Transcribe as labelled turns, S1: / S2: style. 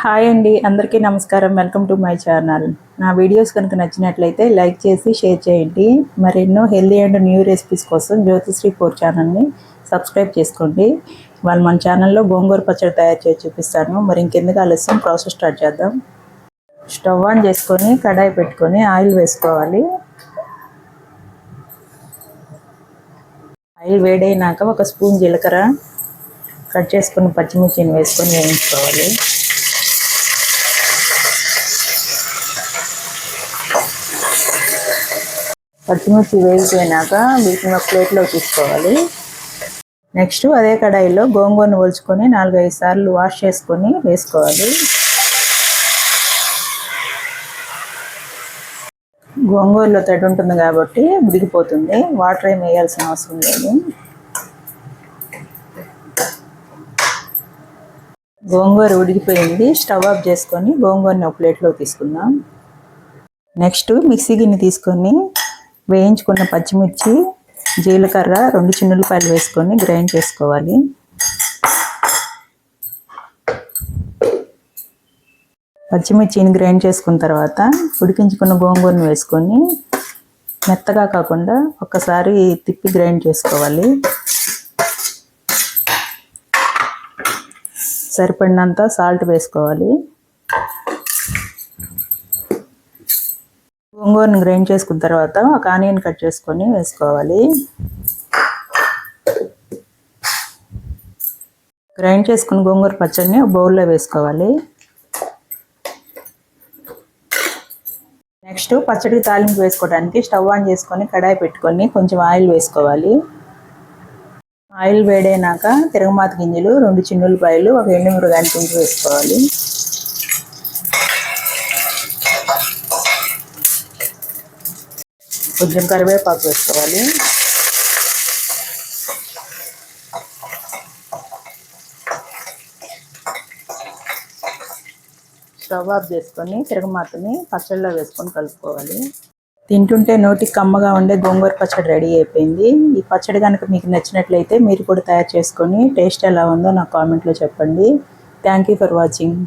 S1: Hi అండి అందరికీ నమస్కారం. Welcome to my channel. నా వీడియోస్ కనుక నచ్చినట్లయితే లైక్ చేసి షేర్ చేయండి. మరెన్నో హెల్దీ అండ్ న్యూ రెసిపీస్ కోసం జ్యోతిశ్రీ ఫోర్ ఛానల్ని సబ్స్క్రైబ్ చేసుకోండి. వాళ్ళు మన ఛానల్లో గోంగూర పచ్చడి తయారు చేసి చూపిస్తాను. మరి ఇంకెందుకు ఆలస్యం? ప్రాసెస్ స్టార్ట్ చేద్దాం. స్టవ్ ఆన్ చేసుకొని కడాయి పెట్టుకొని ఆయిల్ వేసుకోవాలి. ఆయిల్ వేడైనాక ఒక స్పూన్ జీలకర్ర కట్ చేసుకుని పచ్చిమిర్చిని వేసుకొని వేయించుకోవాలి. పచ్చిమిర్చి వేగిపోయినాక వీటిని ఒక ప్లేట్లో తీసుకోవాలి. నెక్స్ట్ అదే కడాయిలో గోంగూరను ఒలుచుకొని నాలుగైదు సార్లు వాష్ చేసుకొని వేసుకోవాలి. గోంగూరలో తడి ఉంటుంది కాబట్టి ఉడికిపోతుంది వాటర్ ఏమి వేయాల్సిన అవసరం లేదు. గోంగూర ఉడికిపోయింది. స్టవ్ ఆఫ్ చేసుకొని గోంగూరని ఒక ప్లేట్లో తీసుకుందాం. నెక్స్ట్ మిక్సీ గిన్నె తీసుకొని వేయించుకున్న పచ్చిమిర్చి జీలకర్ర రెండు చిన్నులపాయలు వేసుకొని గ్రైండ్ చేసుకోవాలి. పచ్చిమిర్చిని గ్రైండ్ చేసుకున్న తర్వాత ఉడికించుకున్న గోంగూరను వేసుకొని మెత్తగా కాకుండా ఒక్కసారి తిప్పి గ్రైండ్ చేసుకోవాలి. సరిపడినంత సాల్ట్ వేసుకోవాలి. గోంగూరను గ్రైండ్ చేసుకున్న తర్వాత ఒక ఆనియన్ కట్ చేసుకొని వేసుకోవాలి. గ్రైండ్ చేసుకున్న గోంగూర పచ్చడిని ఒక బౌల్లో వేసుకోవాలి. నెక్స్ట్ పచ్చడికి తాలింపు వేసుకోవడానికి స్టవ్ ఆన్ చేసుకొని కడాయి పెట్టుకొని కొంచెం ఆయిల్ వేసుకోవాలి. ఆయిల్ వేడైనాక తిరగమాత గింజలు రెండు చిన్నులపాయలు ఒక ఎండుమిరగాయలు తుంచి వేసుకోవాలి. కొంచెం కరివేపాకు వేసుకోవాలి. స్టవ్ ఆఫ్ చేసుకొని తిరగమాతని పచ్చడిలో వేసుకొని కలుపుకోవాలి. తింటుంటే నోటికి కమ్మగా ఉండే గోంగూర పచ్చడి రెడీ అయిపోయింది. ఈ పచ్చడి కనుక మీకు నచ్చినట్లయితే మీరు కూడా తయారు చేసుకొని టేస్ట్ ఎలా ఉందో నా కామెంట్లో చెప్పండి. Thank you for watching